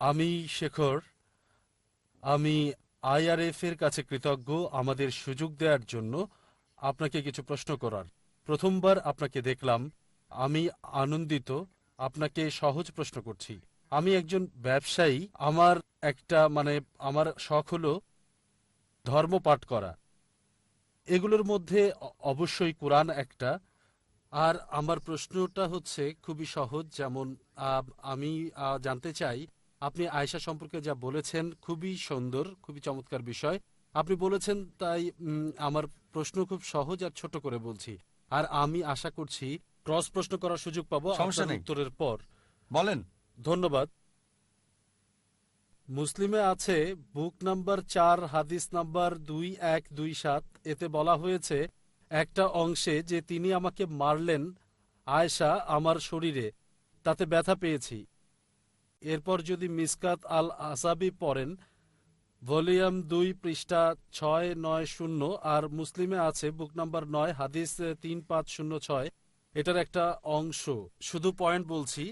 আমি শেখর। আমি আইআরএফ এর কাছে কৃতজ্ঞ আমাদের সুযোগ দেওয়ার জন্য আপনাকে কিছু প্রশ্ন করার। প্রথমবার আপনাকে দেখলাম। আমি আনন্দিত। আপনাকে সহজ প্রশ্ন করছি। আমি একজন ব্যবসায়ী। আমার একটা মানে আমার শখ হলো ধর্ম পাঠ করা। এগুলোর মধ্যে অবশ্যই কোরআন একটা। আর আমার প্রশ্নটা হচ্ছে খুবই সহজ। যেমন আমি জানতে চাই আপনি আয়সা সম্পর্কে যা বলেছেন খুবই সুন্দর খুবই চমৎকার বিষয়। আপনি বলেছেন তাই আমার প্রশ্ন খুব সহজ আর ছোট করে বলছি। আর আমি আশা করছি ক্রস প্রশ্ন করার সুযোগ পাবো উত্তরের পর। বলেন। ধন্যবাদ। মুসলিমে আছে বুক নাম্বার চার হাদিস নাম্বার দুই এক দুই সাত। এতে বলা হয়েছে একটা অংশে যে তিনি আমাকে মারলেন আয়সা আমার শরীরে তাতে ব্যথা পেয়েছি। এরপর যদি মিসকাত আল আসাবি পড়েন, ভলিউম দুই পৃষ্ঠা ছয় নয় শূন্য, আর মুসলিমে আছে বুক নাম্বার নয়, হাদিস তিন পাঁচ শূন্য ছয়, এটার একটা অংশ। শুধু পয়েন্ট বলছি,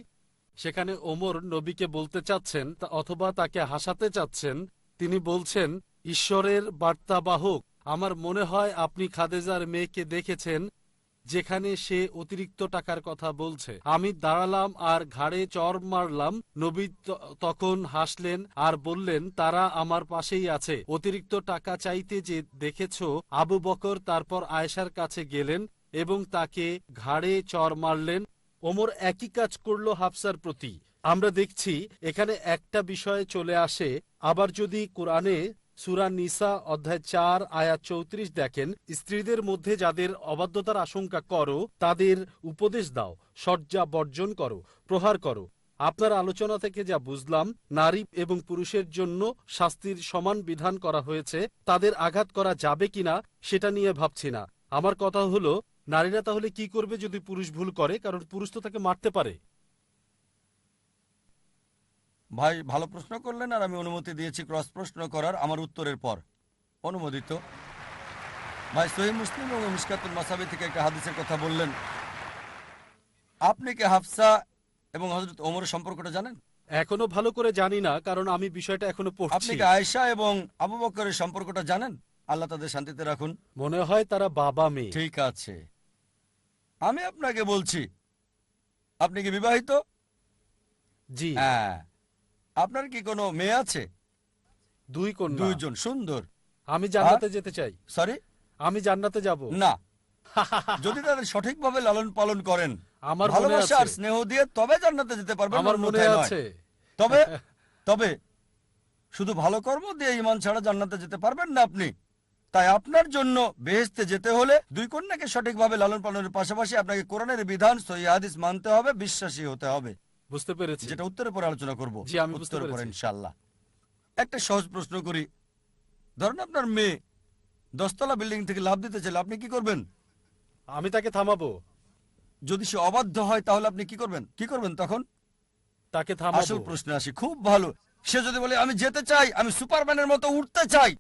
সেখানে ওমর নবীকে বলতে চাচ্ছেন অথবা তাকে হাসাতে চাচ্ছেন, তিনি বলছেন, ঈশ্বরের বার্তাবাহক, আমার মনে হয় আপনি খাদেজার মেয়েকে দেখেছেন যেখানে সে অতিরিক্ত টাকার কথা বলছে। আমি দাঁড়ালাম আর ঘাড়ে চর মারলাম। নবী তখন হাসলেন আর বললেন, তারা আমার পাশেই আছে। অতিরিক্ত টাকা চাইতে যে দেখেছ, আবু বকর তারপর আয়েশার কাছে গেলেন এবং তাকে ঘাড়ে চর মারলেন। ওমর একই কাজ করল হাফসার প্রতি। আমরা দেখছি, এখানে একটা বিষয়ে চলে আসে। আবার যদি কোরআনে সুরা নিসা অধ্যায় চার আয়া চৌত্রিশ দেখেন, স্ত্রীদের মধ্যে যাদের অবাধ্যতার আশঙ্কা করো, তাদের উপদেশ দাও সজ্জা বর্জন করো, প্রহার করো। আপনার আলোচনা থেকে যা বুঝলাম, নারী এবং পুরুষের জন্য শাস্তির সমান বিধান করা হয়েছে, তাদের আঘাত করা যাবে কিনা, সেটা নিয়ে ভাবছি না। আমার কথা হলো, নারীরা তাহলে কি করবে যদি পুরুষ ভুল করে, কারণ পুরুষ তো তাকে মারতে পারে? ভাই ভালো প্রশ্ন করলেন আর আমি অনুমতি দিয়েছি ক্রস প্রশ্ন করার আমার উত্তরের পর। অনুমোদিত। ভাই সহি মুসলিম এবং মিসকাতুল মাসাবি থেকে একটা হাদিসের কথা বললেন। আপনি কি হাফসা এবং হজরত ওমরের সম্পর্কটা জানেন? এখনও ভালো করে জানি না কারণ আমি বিষয়টা এখনও আপনি কি আয়েশা এবং আবু বকরের সম্পর্কটা জানেন? আল্লাহ তাদের শান্তিতে রাখুন। মনে হয় তারা বাবা মেয়ে। ঠিক আছে। আমি আপনাকে বলছি আপনি কি বিবাহিত? জি। হ্যাঁ। আপনার কি কোনো মেয়ে আছে? দুই কন্যা। দুইজন সুন্দর। আমি জান্নাতে যেতে চাই। সরি আমি জান্নাতে যাব। না। যদি তাদের সঠিকভাবে লালন পালন করেন আমার ভালোবাসা আর স্নেহ দিয়ে তবে জান্নাতে যেতে পারবেন আমার মনে আছে। তবে তবে শুধু ভালো কর্ম দিয়ে ইমান ছাড়া জান্নাতে যেতে পারবেন না আপনি। তাই আপনার জন্য বেহেস্তে যেতে হলে দুই কন্যাকে সঠিকভাবে লালন পালনের পাশাপাশি আপনাকে কোরআনের বিধান সহি হাদিস মানতে হবে বিশ্বাসী হতে হবে। বুঝতে পেরেছি। যেটা উত্তরের পরে আলোচনা করব। জি, আমি বুঝতে উত্তরের পরে পেরেছি। ইনশাআল্লাহ। একটা সহজ প্রশ্ন করি। ধরুন আপনার মেয়ে দশতলা বিল্ডিং থেকে লাভ দিতে চাইলে আপনি কি করবেন? আমি তাকে থামাবো। যদি সে অবাধ্য হয় তাহলে আপনি কি করবেন? কি করবেন তখন? তাকে আসল থামাবো প্রশ্নে আসি। খুব ভালো। সে যদি বলে আমি যেতে চাই আমি সুপারম্যানের মতো উঠতে চাই।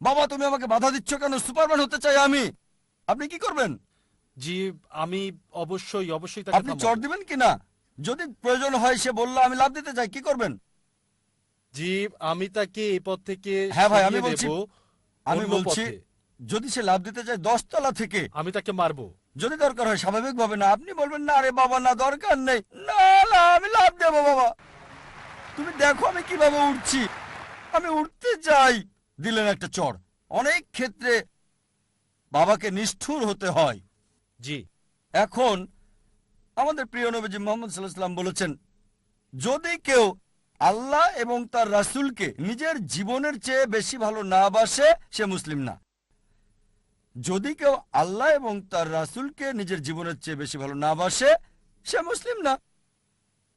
বাবা তুমি আমাকে বাধা দিচ্ছ কেন? সুপারম্যান হতে চাই আমি। আপনি কি করবেন? জি আমি অবশ্যই অবশ্যই তাকে আপনি থামাবো। চর দিবেন কিনা? যদি প্রয়োজন হয় সে বলল আমি লাভ দিতে চাই কি করবেন? জি আমি তাকে এই পথ থেকে হ্যাঁ ভাই, আমি সরিয়ে বলছি- দেব আমি অন্য বলছি পথে। যদি সে লাভ দিতে চায় দশতলা থেকে। আমি তাকে মারবো। যদি দরকার হয় স্বাভাবিক ভাবে না। আপনি বলবেন না আরে বাবা না দরকার নেই। না না আমি লাভ দেবো বাবা। তুমি দেখো আমি কীভাবে উঠছি। আমি উঠতে চাই দিলেন একটা চড়। অনেক ক্ষেত্রে বাবাকে নিষ্ঠুর হতে হয়। জি। এখন আমাদের প্রিয় নবীজি মোহাম্মদ সাল্লাহাম বলেছেন, যদি কেউ আল্লাহ এবং তার রাসূলকে নিজের জীবনের চেয়ে বেশি ভালো না বাসে, সে মুসলিম না। যদি কেউ আল্লাহ এবং তার রাসূলকে নিজের জীবনের চেয়ে বেশি ভালো না বাসে, সে মুসলিম না।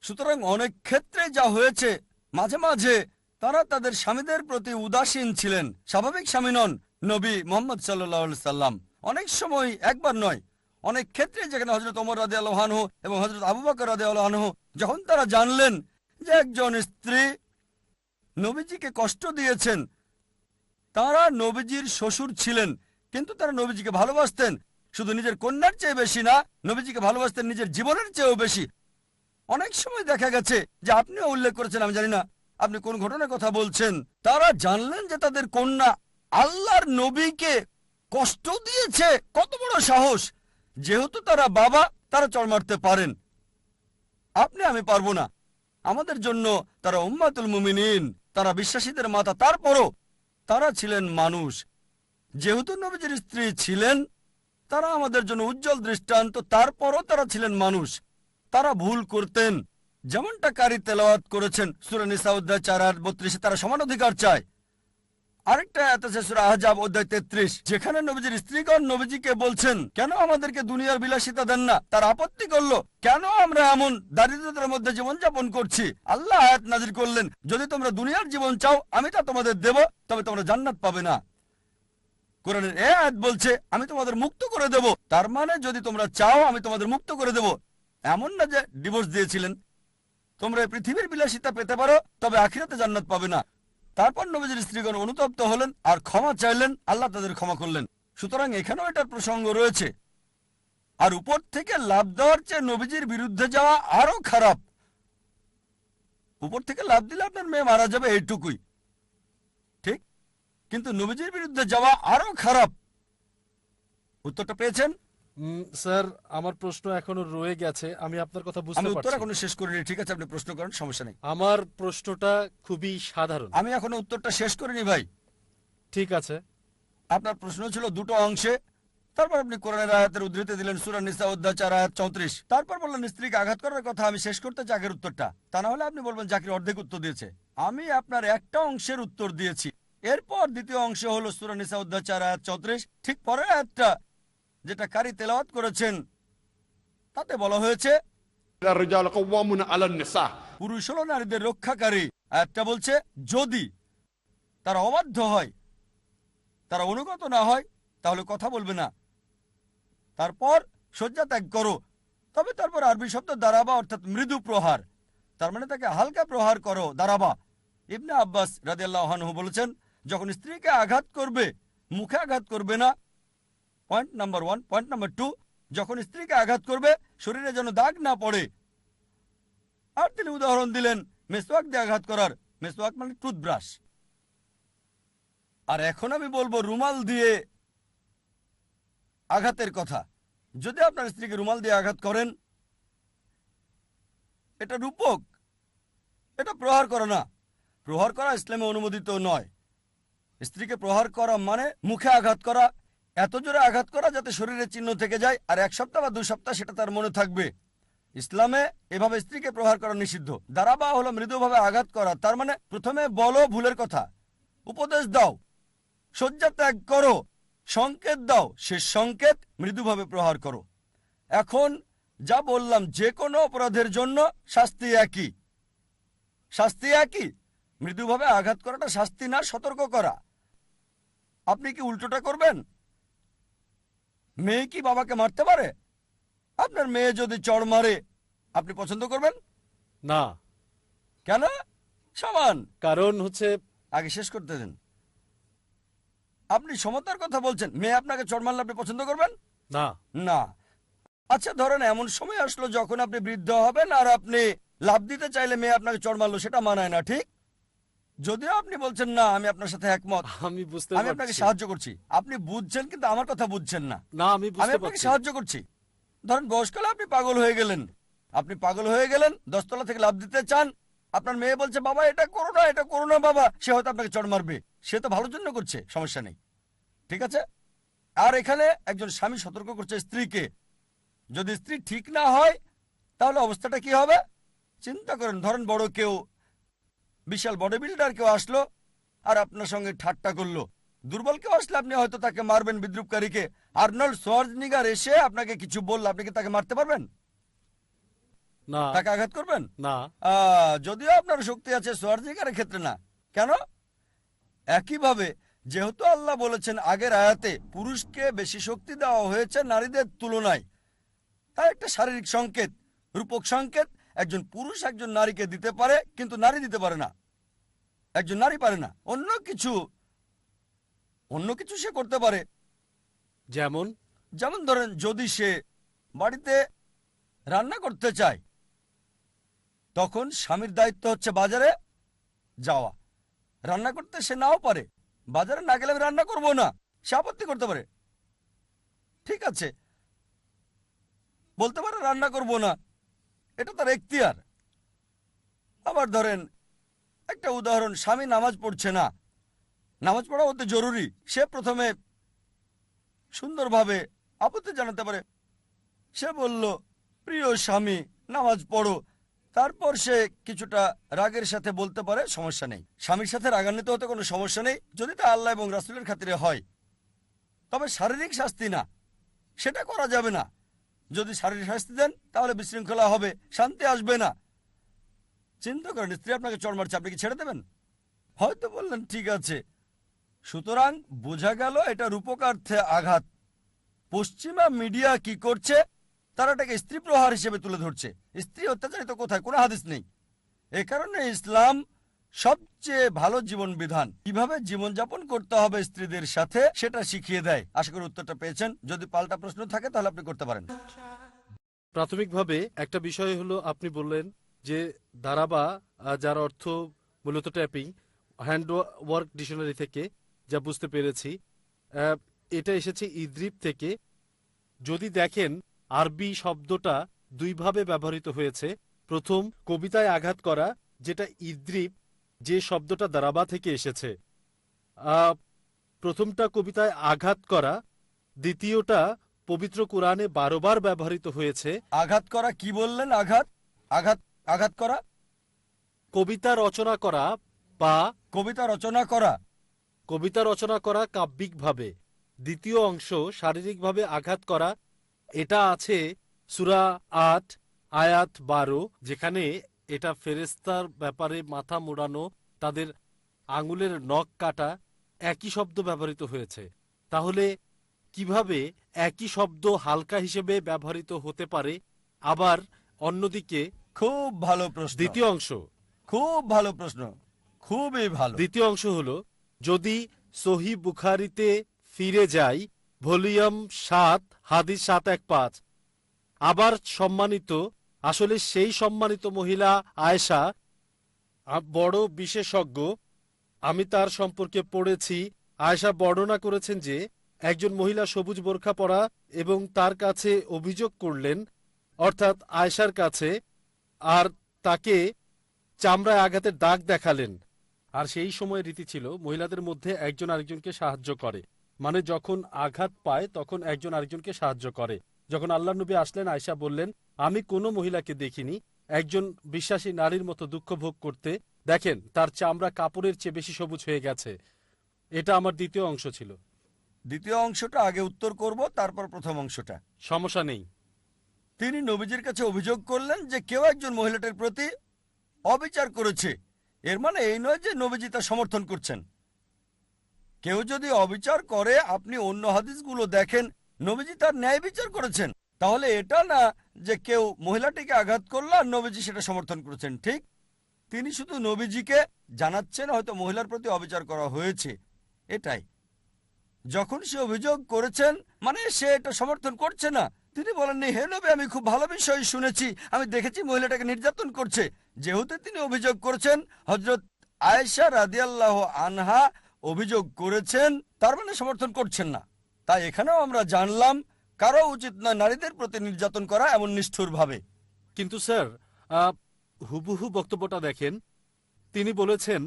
সুতরাং অনেক ক্ষেত্রে যা হয়েছে, মাঝে মাঝে তারা তাদের স্বামীদের প্রতি উদাসীন ছিলেন, স্বাভাবিক স্বামী নন নবী মোহাম্মদ সাল্লাহ সাল্লাম অনেক সময় একবার নয় অনেক ক্ষেত্রে যেখানে হজরত ওমর রাদে আলহানহ এবং হজরত আবু বকর রাদে আলহানহ যখন তারা জানলেন যে একজন স্ত্রী নবীজিকে কষ্ট দিয়েছেন, তারা নবীজির শ্বশুর ছিলেন, কিন্তু তারা নবীজিকে ভালোবাসতেন। শুধু নিজের কন্যার চেয়ে বেশি না, নবীজিকে ভালোবাসতেন নিজের জীবনের চেয়েও বেশি। অনেক সময় দেখা গেছে যে আপনিও উল্লেখ করেছেন, আমি জানি না আপনি কোন ঘটনার কথা বলছেন, তারা জানলেন যে তাদের কন্যা আল্লাহর নবীকে কষ্ট দিয়েছে। কত বড় সাহস! যেহেতু তারা বাবা, তারা চড় মারতে পারেন। আপনি আমি পারব না। আমাদের জন্য তারা উম্মাতুল মুমিনিন, তারা বিশ্বাসীদের মাতা। তারপরও তারা ছিলেন মানুষ। যেহেতু নবীজির স্ত্রী ছিলেন, তারা আমাদের জন্য উজ্জ্বল দৃষ্টান্ত। তারপরও তারা ছিলেন মানুষ। তারা ভুল করতেন। যেমনটা কারি তেলাওয়াত করেছেন সুরানিসা অধ্যায় চার আট বত্রিশে, তারা সমান অধিকার চায়। আরেকটা এত আছে সুরা আহজাব অধ্যায় তেত্রিশ। যেখানে নবীজির স্ত্রীগণ নবীজিকে বলছেন, কেন আমাদেরকে দুনিয়ার বিলাসিতা দেন না? তার আপত্তি করল। কেন আমরা এমন দারিদ্রতার মধ্যে জীবনযাপন করছি? আল্লাহ আয়াত নাজির করলেন, যদি তোমরা দুনিয়ার জীবন চাও, আমি তা তোমাদের দেব, তবে তোমরা জান্নাত পাবে না। কোরআনের এ আয়াত বলছে, আমি তোমাদের মুক্ত করে দেব। তার মানে যদি তোমরা চাও, আমি তোমাদের মুক্ত করে দেব। এমন না যে ডিভোর্স দিয়েছিলেন। তোমরা পৃথিবীর বিলাসিতা পেতে পারো, তবে আখিরাতে জান্নাত পাবে না। তারপর নবীজির স্ত্রীগণ অনুতপ্ত হলেন আর ক্ষমা চাইলেন, আল্লাহ তাদের ক্ষমা করলেন। সুতরাং এখানেও এটার প্রসঙ্গ রয়েছে। আর উপর থেকে লাভ দেওয়ার চেয়ে নবীজির বিরুদ্ধে যাওয়া আরও খারাপ। উপর থেকে লাভ দিলে আপনার মেয়ে মারা যাবে এইটুকুই। ঠিক? কিন্তু নবীজির বিরুদ্ধে যাওয়া আরও খারাপ। উত্তরটা পেয়েছেন? স্যার আমার প্রশ্ন এখনও রয়ে গেছে আমি আপনার কথা আমি বুঝতে উত্তর পারছি এখনও শেষ করিনি ঠিক আছে আপনি প্রশ্ন করেন সমস্যা নেই। আমার প্রশ্নটা খুবই সাধারণ। আমি এখনও উত্তরটা শেষ করিনি ভাই। ঠিক আছে। আপনার প্রশ্ন ছিল দুটো অংশে তারপর আপনি কোরআনের আয়াতের উদ্ধৃতি দিলেন সুরা নিসা অধ্যায় চার আয়াত চৌত্রিশ। তারপর বললেন স্ত্রীকে আঘাত করার কথা আমি শেষ করতে চাই উত্তরটা। তা না হলে আপনি বলবেন চাকরি অর্ধেক উত্তর দিয়েছে। আমি আপনার একটা অংশের উত্তর দিয়েছি। এরপর দ্বিতীয় অংশ হলো সুরা নিসা অধ্যায় চার আয়াত চৌত্রিশ। ঠিক পরের আয়াতটা যেটা কারি তেলাওয়াত করেছেন তাতে বলা হয়েছে পুরুষ হল নারীদের রক্ষাকারী। একটা বলছে যদি তারা অবাধ্য হয় তারা অনুগত না হয় তাহলে কথা বলবে না। তারপর শয্যা ত্যাগ করো। তবে তারপর আরবি শব্দ দারাবা অর্থাৎ মৃদু প্রহার। তার মানে তাকে হালকা প্রহার করো দারাবা। ইবনে আব্বাস রাজিয়াল্লাহানহু বলেছেন যখন স্ত্রীকে আঘাত করবে মুখে আঘাত করবে না point number one point number two যখন স্ত্রীকে আঘাত করবে, শরীরে যেন দাগ না পড়ে। আর তিনি উদাহরণ দিলেন, মেসওয়াক দিয়ে আঘাত করার। মেসওয়াক মানে টুথব্রাশ আর এখন আমি বলব, রুমাল দিয়ে আঘাতের কথা। যদি আপনার স্ত্রীকে রুমাল দিয়ে আঘাত করেন, এটা রূপক। এটা প্রহার করা না। প্রহার করা ইসলামে অনুমোদিত নয়। স্ত্রীকে প্রহার করা মানে মুখে আঘাত করা এত জোরে আঘাত করা যাতে শরীরের চিহ্ন থেকে যায়, আর এক সপ্তাহ বা দুই সপ্তাহ সেটা তার মনে থাকবে। ইসলামে এভাবে স্ত্রীকে প্রহার করা নিষিদ্ধ। দাঁড়াবা হলো মৃদুভাবে আঘাত করা, তার মানে প্রথমে বলো ভুলের কথা। উপদেশ দাও, শয্যা ত্যাগ করো, সংকেত দাও, সে সংকেত মৃদুভাবে প্রহার করো। এখন যা বললাম, যে কোনো অপরাধের জন্য শাস্তি একই। শাস্তি একই, মৃদুভাবে আঘাত করাটা শাস্তি না, সতর্ক করা। আপনি কি উল্টোটা করবেন? মেয়ে কি বাবাকে মারতে পারে? আপনার মেয়ে যদি চড় মারে আপনি পছন্দ করবেন? না। কেন? সমান। কারণ হচ্ছে আগে শেষ করতে দেন। আপনি সমতার কথা বলছেন মেয়ে আপনাকে চড় মারলে আপনি পছন্দ করবেন? না। না। আচ্ছা ধরেন এমন সময় আসলো যখন আপনি বৃদ্ধ হবেন আর আপনি লাভ দিতে চাইলে মেয়ে আপনাকে চড় মারলো সেটা মানায় না ঠিক? যদিও আপনি বলছেন না আমি আপনার সাথে একমত। আমি বুঝতে আমি আপনাকে সাহায্য করছি। আপনি বুঝছেন কিন্তু আমার কথা বুঝছেন না। না আমি আমি আপনাকে সাহায্য করছি। ধরেন বয়সকালে আপনি পাগল হয়ে গেলেন। আপনি পাগল হয়ে গেলেন দশতলা থেকে লাভ দিতে চান। আপনার মেয়ে বলছে বাবা এটা করো না এটা করো না বাবা। সে হয়তো আপনাকে চড় মারবে। সে তো ভালোর জন্য করছে সমস্যা নেই। ঠিক আছে? আর এখানে একজন স্বামী সতর্ক করছে স্ত্রীকে। যদি স্ত্রী ঠিক না হয় তাহলে অবস্থাটা কি হবে? চিন্তা করেন ধরেন বড় কেউ বিশাল বডি বিল্ডার কেউ আসলো আর আপনার সঙ্গে ঠাট্টা করল। দুর্বল কেউ আসলে আপনি হয়তো তাকে মারবেন বিদ্রুপকারীকে। আর্নল্ড সোয়ার্জনিগার এসে আপনাকে কিছু বলল আপনি কি তাকে মারতে পারবেন? না। তাকে আঘাত করবেন? না। যদিও আপনার শক্তি আছে সোয়ার্জনিগারের ক্ষেত্রে না। কেন? একইভাবে যেহেতু আল্লাহ বলেছেন আগের আয়াতে পুরুষকে বেশি শক্তি দেওয়া হয়েছে নারীদের তুলনায় তাই একটা শারীরিক সংকেত রূপক সংকেত একজন পুরুষ একজন নারীকে দিতে পারে কিন্তু নারী দিতে পারে না। একজন নারী পারে না। অন্য কিছু অন্য কিছু সে করতে পারে। যেমন? যেমন ধরেন যদি সে বাড়িতে রান্না করতে চায় তখন স্বামীর দায়িত্ব হচ্ছে বাজারে যাওয়া। রান্না করতে সে নাও পারে। বাজারে না গেলে আমি রান্না করব না। সে আপত্তি করতে পারে। ঠিক আছে। বলতে পারে রান্না করব না। এটা তার এখতিয়ার। আবার ধরেন, একটা উদাহরণ, স্বামী নামাজ পড়ছে না। নামাজ পড়া অতি জরুরি। সে প্রথমে সুন্দরভাবে আপত্তি জানাতে পারে। সে বলল, প্রিয় স্বামী, নামাজ পড়ো। তারপর সে কিছুটা রাগের সাথে বলতে পারে, সমস্যা নেই। স্বামীর সাথে রাগান্বিত হতে কোনো সমস্যা নেই, যদি তা আল্লাহ এবং রাসুলের খাতিরে হয়। তবে শারীরিক শাস্তি না, সেটা করা যাবে না। যদি শারীরিক শাস্তি দেন, তাহলে বিশৃঙ্খলা হবে, শান্তি আসবে না। চিন্তা করেন, স্ত্রী আপনাকে চড় মারছে, আপনি কি ছেড়ে দেবেন? হয়তো বললেন, ঠিক আছে। সুতরাং বোঝা গেল এটা রূপকার্থে আঘাত। পশ্চিমা মিডিয়া কি করছে? তারা এটাকে স্ত্রী প্রহার হিসেবে তুলে ধরছে। স্ত্রী অত্যাচারিত কোথায়? কোনো হাদিস নেই। এ কারণে ইসলাম সবচেয়ে ভালো জীবন বিধান কীভাবে জীবনযাপন করতে হবে স্ত্রীদের সাথে, সেটা শিখিয়ে দেয়। আশা করি উত্তরটা পেয়েছেন। যদি পাল্টা প্রশ্ন থাকে, তাহলে আপনি করতে পারেন। প্রাথমিকভাবে একটা বিষয় হলো, আপনি বললেন যে দারাবা যার অর্থ মূলত ট্যাপিং হ্যান্ড ওয়ার্ক ডিকশনারি থেকে যা বুঝতে পেরেছি এটা এসেছে ইদ্রিব থেকে। যদি দেখেন আরবি শব্দটা দুইভাবে ব্যবহৃত হয়েছে, প্রথম কবিতায় আঘাত করা, যেটা ইদ্রিব যে শব্দটা দারাবা থেকে এসেছে। প্রথমটা কবিতায় আঘাত করা দ্বিতীয়টা পবিত্র কোরআনে বারোবার ব্যবহৃত হয়েছে। আঘাত করা কি বললেন? আঘাত? আঘাত আঘাত করা? কবিতা রচনা করা বা কবিতা রচনা করা। কবিতা রচনা করা কাব্যিকভাবে। দ্বিতীয় অংশ শারীরিকভাবে আঘাত করা। এটা আছে সুরা আট আয়াত বারো যেখানে এটা ফেরেস্তার ব্যাপারে মাথা মোড়ানো তাদের আঙুলের নখ কাটা একই শব্দ ব্যবহৃত হয়েছে। তাহলে কীভাবে একই শব্দ হালকা হিসেবে ব্যবহৃত হতে পারে? আবার অন্যদিকে খুব ভালো প্রশ্ন। দ্বিতীয় অংশ। খুব ভালো প্রশ্ন। খুবই ভালো। দ্বিতীয় অংশ হল যদি সহি বুখারিতে ফিরে যাই ভলিউম সাত হাদিস সাত এক পাঁচ আবার সম্মানিত আসলে সেই সম্মানিত মহিলা আয়েশা বড় বিশেষজ্ঞ। আমি তার সম্পর্কে পড়েছি। আয়েশা বর্ণনা করেছেন যে, একজন মহিলা সবুজ বোরখা পরা এবং তার কাছে অভিযোগ করলেন, অর্থাৎ আয়েশার কাছে, আর তাকে চামড়ায় আঘাতের দাগ দেখালেন। আর সেই সময় রীতি ছিল, মহিলাদের মধ্যে একজন আরেকজনকে সাহায্য করে। মানে যখন আঘাত পায়, তখন একজন আরেকজনকে সাহায্য করে। যখন আল্লাহ নবী আসলেন আয়সা বললেন আমি কোনো মহিলাকে দেখিনি। একজন বিশ্বাসী নারীর মতো দুঃখ ভোগ করতে। দেখেন তার চামড়া কাপড়ের চেয়ে বেশি সবুজ হয়ে গেছে। এটা আমার দ্বিতীয় অংশ ছিল। দ্বিতীয় অংশটা আগে উত্তর করব তারপর প্রথম অংশটা। সমস্যা নেই। তিনি নবীজির কাছে অভিযোগ করলেন যে কেউ একজন মহিলাটির প্রতি অবিচার করেছে। এর মানে এই নয় যে নবীজি তা সমর্থন করছেন। কেউ যদি অবিচার করে আপনি অন্য হাদিসগুলো দেখেন নবীজি তার ন্যায় বিচার করেছেন। তাহলে এটা না যে কেউ মহিলাটিকে আঘাত করল আর নবীজি সেটা সমর্থন করেছেন, ঠিক? তিনি শুধু নবীজিকে জানাচ্ছেন, হয়তো মহিলার প্রতি অবিচার করা হয়েছে। এটাই। যখন সে অভিযোগ করেছেন মানে সে এটা সমর্থন করছে না। তিনি বলেননি, হে নবী, আমি খুব ভালো বিষয় শুনেছি। আমি দেখেছি মহিলাটাকে নির্যাতন করছে। যেহেতু তিনি অভিযোগ করেছেন হজরত আয়েশা রাদিয়াল্লাহ আনহা অভিযোগ করেছেন, তার মানে সমর্থন করছেন না। তাই এখানেও আমরা জানলাম, কারও উচিত নয় নারীদের প্রতি নির্যাতন করা এমন নিষ্ঠুর ভাবে কিন্তু স্যার হুবহু বক্তব্যটা দেখেন। তিনি বলেছেন,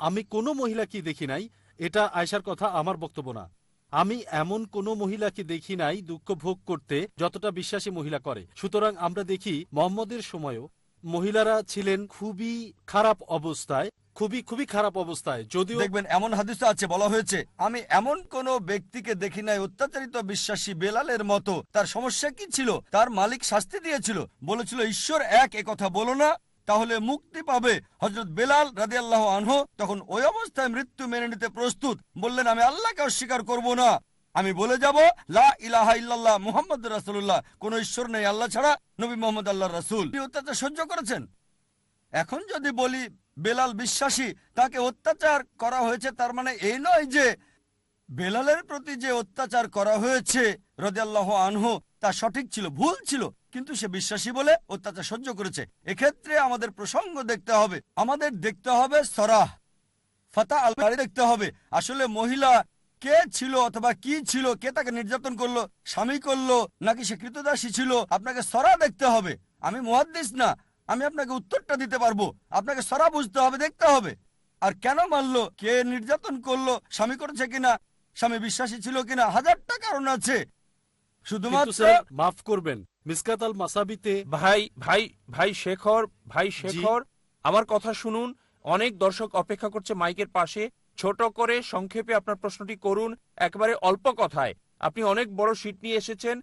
আমি কোনো মহিলা কি দেখি নাই, এটা আয়সার কথা, আমার বক্তব্য না। আমি এমন কোনো মহিলাকে দেখি নাই দুঃখ ভোগ করতে যতটা বিশ্বাসী মহিলা করে। সুতরাং আমরা দেখি, মোহাম্মদের সময়ও মহিলারা ছিলেন খুবই খারাপ অবস্থায় খুবই খুবই খারাপ অবস্থায়। যদিও দেখবেন, এমন হাদিস আছে, বলা হয়েছে, আমি এমন কোন ব্যক্তিকে দেখি নাই, অত্যাচারিত বিশ্বাসী বেলালের মতো। তার সমস্যা কি ছিল? তার মালিক শাস্তি দিয়েছিল। বলেছিল, ঈশ্বর এক, এ কথা বলো না, তাহলে মুক্তি পাবে। হজরত বেলাল রাজি আল্লাহ আনহ তখন ওই অবস্থায় মৃত্যু মেনে নিতে প্রস্তুত। বললেন, আমি আল্লাহকে অস্বীকার করব না। আমি বলে যাব, লা ইলাহা ইল্লাল্লাহ মুহাম্মদ রাসূলুল্লাহ। কোন ঈশ্বর নেই আল্লাহ ছাড়া নবী মোহাম্মদ আল্লাহ রাসূল। তিনি অত্যাচার সহ্য করেছেন? এখন যদি বলি বেলাল বিশ্বাসী, তাকে অত্যাচার করা হয়েছে, তার মানে এই নয় যে বেলালের প্রতি যে অত্যাচার করা হয়েছে রদিয়াল্লাহ আনহু, তা সঠিক ছিল, ভুল ছিল, কিন্তু সে বিশ্বাসী বলে অত্যাচার সহ্য করেছে। এক্ষেত্রে আমাদের প্রসঙ্গ দেখতে হবে, আমাদের দেখতে হবে সরাহ, ফাতা আল বারি দেখতে হবে, আসলে মহিলা কে ছিল অথবা কি ছিল, কে তাকে নির্যাতন করল, স্বামী করল, নাকি সে কৃতদাসী ছিল, আপনাকে সরা দেখতে হবে। আমি মুহাদ্দিস না আমি আপনাকে উত্তরটা দিতে পারব। আপনাকে সরা বুঝতে হবে দেখতে হবে। আর কেন মারলো কে নির্যাতন করল? স্বামী করেছে কিনা? স্বামী বিশ্বাসী ছিল কিনা? হাজারটা কারণ আছে। শুধুমাত্র স্যার মাফ করবেন। মিসকাত আল মাসাবিতে ভাই ভাই ভাই শেখর ভাই শেখর আমার কথা শুনুন। অনেক দর্শক অপেক্ষা করছে মাইকের পাশে। ছোট করে সংক্ষেপে আপনার প্রশ্নটি করুন একেবারে অল্প কথায়। আপনি অনেক বড় সিট নিয়ে এসেছেন।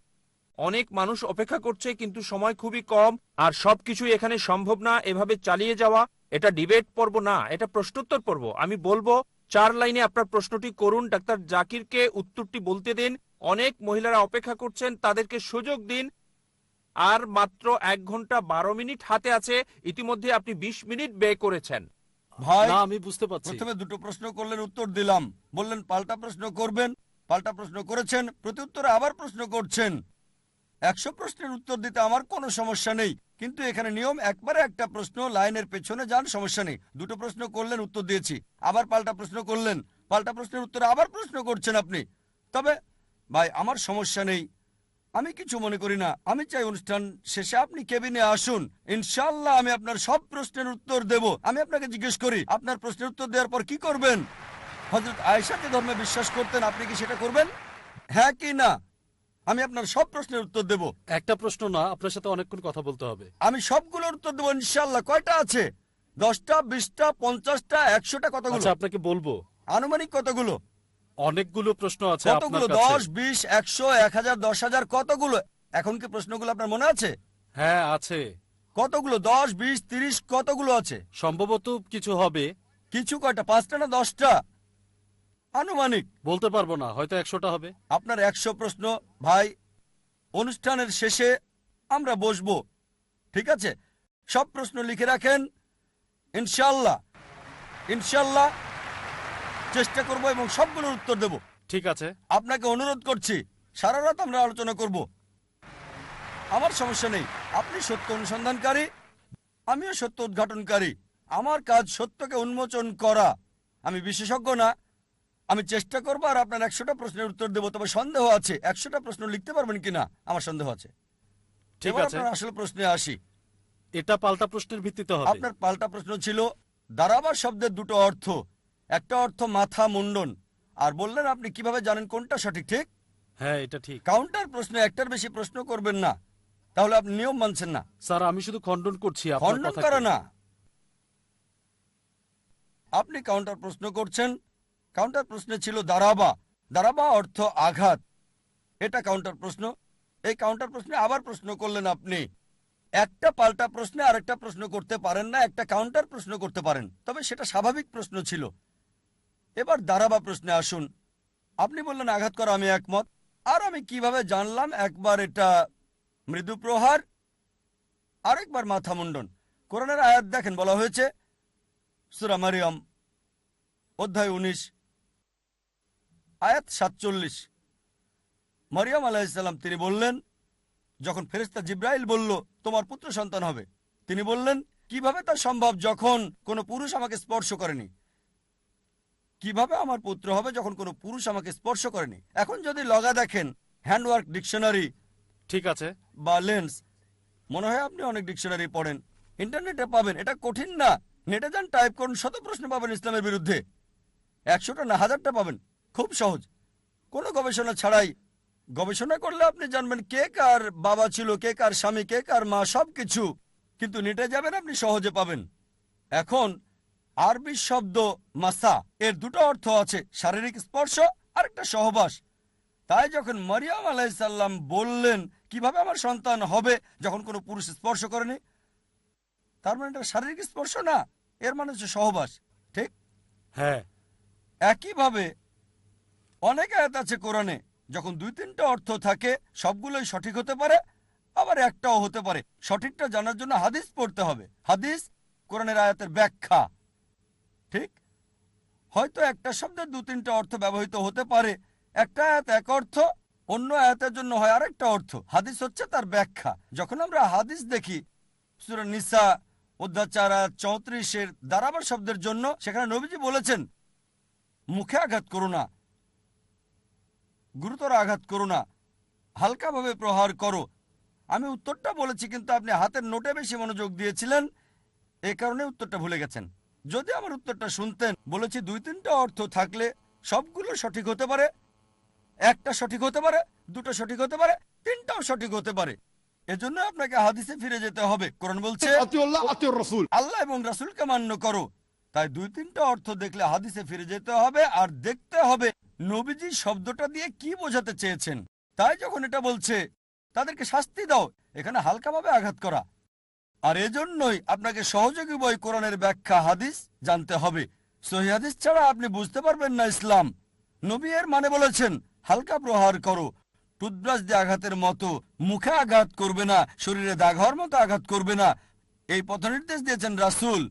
অনেক মানুষ অপেক্ষা করছে কিন্তু সময় খুবই কম আর সবকিছু এখানে সম্ভব না এভাবে চালিয়ে যাওয়া এটা ডিবেট পর্ব না এটা প্রশ্নোত্তর পর্ব। আমি বলব চার লাইনে আপনার প্রশ্নটি করুন ডাক্তার জাকিরকে উত্তরটি বলতে দিন। অনেক মহিলারা অপেক্ষা করছেন তাদেরকে সুযোগ দিন। আর মাত্র এক ঘণ্টা বারো মিনিট হাতে আছে ইতিমধ্যে আপনি বিশ মিনিট ব্যয় করেছেন। ভাই না আমি বুঝতে পারছি। প্রথমে দুটো প্রশ্ন করলেন উত্তর দিলাম। বললেন পাল্টা প্রশ্ন করবেন পাল্টা প্রশ্ন করেছেন প্রতি উত্তরে আবার প্রশ্ন করছেন। একশো প্রশ্নের উত্তর দিতে আমার কোনো সমস্যা নেই। কিন্তু এখানে নিয়ম, একবারে একটা প্রশ্ন, লাইনের পেছনে যান, সমস্যা নেই। দুটো প্রশ্ন করলেন, উত্তর দিয়েছি। আবার পাল্টা প্রশ্ন করলেন। পাল্টা প্রশ্নের উত্তরে আবার প্রশ্ন করছেন আপনি। তবে, ভাই, আমার সমস্যা নেই। আমি কিছু মনে করি না। আমি চাই অনুষ্ঠান শেষে আপনি কেবিনে আসুন। ইনশাল্লাহ আমি আপনার সব প্রশ্নের উত্তর দেব। আমি আপনাকে জিজ্ঞেস করি, আপনার প্রশ্নের উত্তর দেওয়ার পর কি করবেন? হজরত আয়েশাকে ধর্মে বিশ্বাস করতেন, আপনি কি সেটা করবেন? হ্যাঁ কি না? আমি আপনার সব প্রশ্নের উত্তর দেব। একটা প্রশ্ন না আপনার সাথে অনেকক্ষণ কথা বলতে হবে। আমি সবগুলোর উত্তর দেবো ইনশাল্লাহ কয়টা আছে? দশটা বিশটা পঞ্চাশটা একশোটা কতগুলো? আচ্ছা আপনাকে বলব। আনুমানিক কতগুলো? অনেকগুলো প্রশ্ন আছে কতগুলো? দশ বিশ একশো এক হাজার দশ হাজার কতগুলো? এখন কি প্রশ্নগুলো আপনার মনে আছে? হ্যাঁ আছে। কতগুলো? দশ বিশ তিরিশ কতগুলো আছে? সম্ভবত কিছু হবে। কিছু কয়টা? পাঁচটা না দশটা? আনুমানিক। বলতে পারব না হয়তো একশোটা হবে। আপনার একশো প্রশ্ন ভাই অনুষ্ঠানের শেষে আমরা বসবো ঠিক আছে? সব প্রশ্ন লিখে রাখেন ইনশাল্লাহ ইনশাল্লাহ চেষ্টা করব এবং সবগুলোর উত্তর দেব। ঠিক আছে। আপনাকে অনুরোধ করছি সারা রাত আমরা আলোচনা করব। আমার সমস্যা নেই আপনি সত্য অনুসন্ধানকারী আমিও সত্য উদ্ঘাটনকারী। আমার কাজ সত্যকে উন্মোচন করা। আমি বিশেষজ্ঞ না আমি চেষ্টা করব আর আপনার একশোটা প্রশ্নের উত্তর দেবো তবে সন্দেহ আছে। একশোটা প্রশ্ন লিখতে পারবেন কিনা? আমার সন্দেহ আছে। ঠিক আছে। আপনার আসল প্রশ্নে আসি। এটা পাল্টা প্রশ্নের ভিত্তিতে হবে। আপনার পাল্টা প্রশ্ন ছিল দারাবার শব্দের দুটো অর্থ একটা অর্থ মাথা মুন্ডন। আর বললেন আপনি কীভাবে জানেন কোনটা সঠিক ঠিক? হ্যাঁ এটা ঠিক। কাউন্টার প্রশ্নে একটার বেশি প্রশ্ন করবেন না। তাহলে আপনি নিয়ম মানছেন না। স্যার আমি শুধু খণ্ডন করছি খণ্ডন করে না। আপনি কাউন্টার প্রশ্ন করছেন কাউন্টার প্রশ্নে ছিল দারাবা দারাবা অর্থ আঘাত। এটা কাউন্টার প্রশ্ন। এই কাউন্টার প্রশ্নে আবার প্রশ্ন করলেন আপনি। একটা পাল্টা প্রশ্নে আরেকটা প্রশ্ন করতে পারেন না, একটা কাউন্টার প্রশ্ন করতে পারেন। তবে সেটা স্বাভাবিক প্রশ্ন ছিল। এবার দারাবা প্রশ্নে আসুন। আপনি বললেন আঘাত করা, আমি একমত। আর আমি কীভাবে জানলাম? একবার এটা মৃদু প্রহার, আরেকবার মাথা মুন্ডন। কোরআনের আয়াত দেখেন, বলা হয়েছে, সুরা মারিয়ম, অধ্যায় উনিশ আয়াত সাতচল্লিশ। মারিয়াম আলাইসাল্লাম তিনি বললেন যখন ফেরেস্তা জিব্রাইল বলল তোমার পুত্র সন্তান হবে? তিনি বললেন কীভাবে তা সম্ভব যখন কোনো পুরুষ আমাকে স্পর্শ করেনি? কীভাবে আমার পুত্র হবে যখন কোনো পুরুষ আমাকে স্পর্শ করেনি? এখন যদি লগা দেখেন হ্যান্ডওয়ার্ক ডিকশনারি ঠিক আছে। বা লেন্স মনে হয় আপনি অনেক ডিকশনারি পড়েন। ইন্টারনেটে পাবেন এটা কঠিন না। নেটে যান টাইপ করুন শত প্রশ্ন পাবেন ইসলামের বিরুদ্ধে। একশোটা না হাজারটা পাবেন। খুব সহজ। কোনো গবেষণা ছাড়াই গবেষণা করলে আপনি জানবেন কে কার বাবা ছিল কে কার স্বামী কে কার মা সব কিছু কিন্তু নেটে যাবেন আপনি সহজে পাবেন। এখন আরবি শব্দ মাসা এর দুটো অর্থ আছে শারীরিক স্পর্শ আর একটা সহবাস। তাই যখন মরিয়াম আলাইসাল্লাম বললেন কীভাবে আমার সন্তান হবে যখন কোনো পুরুষ স্পর্শ করেনি? তার মানে এটা শারীরিক স্পর্শ না এর মানে হচ্ছে সহবাস ঠিক? হ্যাঁ। একইভাবে অনেক আয়াত আছে কোরআনে, যখন দুই তিনটা অর্থ থাকে, সবগুলোই সঠিক হতে পারে, আবার একটাও হতে পারে। সঠিকটা জানার জন্য হাদিস পড়তে হবে। হাদিস কোরআনের আয়াতের ব্যাখ্যা। ঠিক? হয়তো একটা শব্দের দু তিনটা অর্থ ব্যবহৃত হতে পারে। একটা আয়াত এক অর্থ, অন্য আয়াতের জন্য হয় আরেকটা অর্থ। হাদিস হচ্ছে তার ব্যাখ্যা। যখন আমরা হাদিস দেখি নিসা অধ্যাচারা চৌত্রিশের দারাবার শব্দের জন্য, সেখানে নবীজি বলেছেন, মুখে আঘাত করো না। গুরুতর আঘাত করো না। হালকাভাবে প্রহার করো। আমি উত্তরটা বলেছি কিন্তু আপনি হাতের নোটে বেশি মনোযোগ দিয়েছিলেন। এ কারণে উত্তরটা ভুলে গেছেন। যদি আমার উত্তরটা শুনতেন বলেছি দুই তিনটা অর্থ থাকলে সবগুলো সঠিক হতে পারে। একটা সঠিক হতে পারে দুটো সঠিক হতে পারে তিনটাও সঠিক হতে পারে। এজন্য আপনাকে হাদিসে ফিরে যেতে হবে। কোরআন বলছে আল্লাহ এবং রাসূলকে মান্য করো। তাই দুই তিনটা অর্থ দেখলে হাদিসে ফিরে যেতে হবে আর দেখতে হবে। নবীজি শব্দটা দিয়ে কি বোঝাতে চেয়েছেন? তাই যখন এটা বলছে, তাদেরকে শাস্তি দাও, এখানে হালকাভাবে আঘাত করা। আর এজন্যই আপনাকে সহযোগী বই কোরআনের ব্যাখ্যা হাদিস জানতে হবে। সহি হাদিস ছাড়া আপনি বুঝতে পারবেন না ইসলাম। নবী এর মানে বলেছেন, হালকা প্রহার করো। টুথব্রাশ দিয়ে আঘাতের মতো মুখে আঘাত করবে না, শরীরে দাগ হওয়ার মতো আঘাত করবে না। এই পথনির্দেশ দিয়েছেন রাসূল।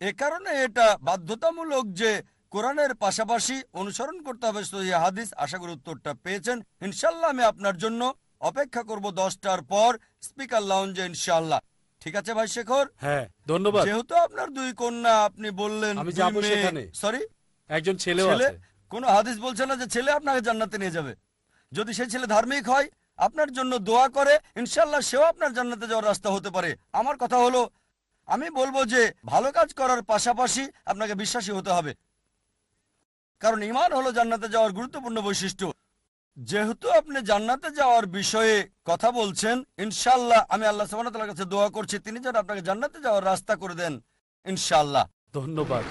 এ কারণে এটা বাধ্যতামূলক যে কোরআনের পাশাপাশি অনুসরণ করতে হবে সহি হাদিস। আশা করি উত্তরটা পেয়েছেন। ইনশাল্লাহ আমি আপনার জন্য অপেক্ষা করব দশটার পর স্পিকার লাউঞ্জে ইনশাল্লাহ ঠিক আছে ভাই শেখর? হ্যাঁ ধন্যবাদ। যেহেতু আপনার দুই কন্যা আপনি বললেন আমি যাব সেখানে। সরি একজন ছেলেও ছেলে? আছে। কোনো হাদিস বলছে না যে ছেলে আপনাকে জান্নাতে নিয়ে যাবে। যদি সেই ছেলে ধার্মিক হয় আপনার জন্য দোয়া করে ইনশাল্লাহ সেও আপনার জান্নাতে যাওয়ার রাস্তা হতে পারে। আমার কথা হলো আমি বলব যে ভালো কাজ করার পাশাপাশি আপনাকে বিশ্বাসী হতে হবে। কারণ ইমান হলো জান্নাতে যাওয়ার গুরুত্বপূর্ণ বৈশিষ্ট্য। যেহেতু আপনি জান্নাতে যাওয়ার বিষয়ে কথা বলছেন ইনশাল্লাহ আমি আল্লাহ সুবহানাহু কাছে দোয়া করছি, তিনি যেন আপনাকে জান্নাতে যাওয়ার রাস্তা করে দেন ইনশাল্লাহ ধন্যবাদ।